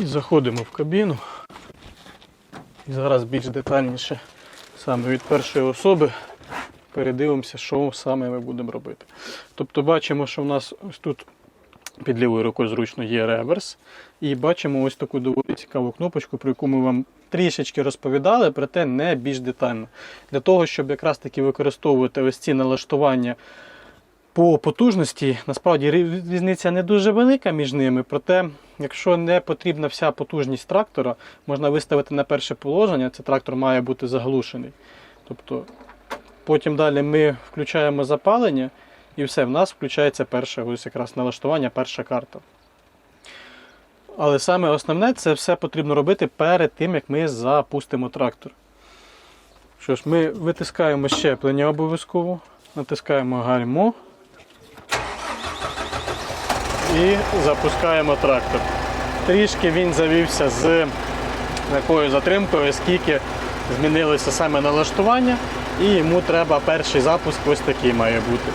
І заходимо в кабіну. І зараз більш детальніше, саме від першої особи, передивимося, що саме ми будемо робити. Тобто бачимо, що в нас ось тут під лівою рукою зручно є реверс. І бачимо ось таку доволі цікаву кнопочку, про яку ми вам трішечки розповідали, проте не більш детально. Для того, щоб якраз таки використовувати ось ці налаштування по потужності, насправді різниця не дуже велика між ними, проте, якщо не потрібна вся потужність трактора, можна виставити на перше положення, це трактор має бути заглушений. Тобто потім далі ми включаємо запалення і все, в нас включається перше ось якраз налаштування, перша карта. Але саме основне це все потрібно робити перед тим, як ми запустимо трактор. Що ж, ми витискаємо щеплення обов'язково, натискаємо гальмо і запускаємо трактор. Трішки він завівся з такою затримкою, оскільки змінилося саме налаштування, і йому треба перший запуск ось такий має бути.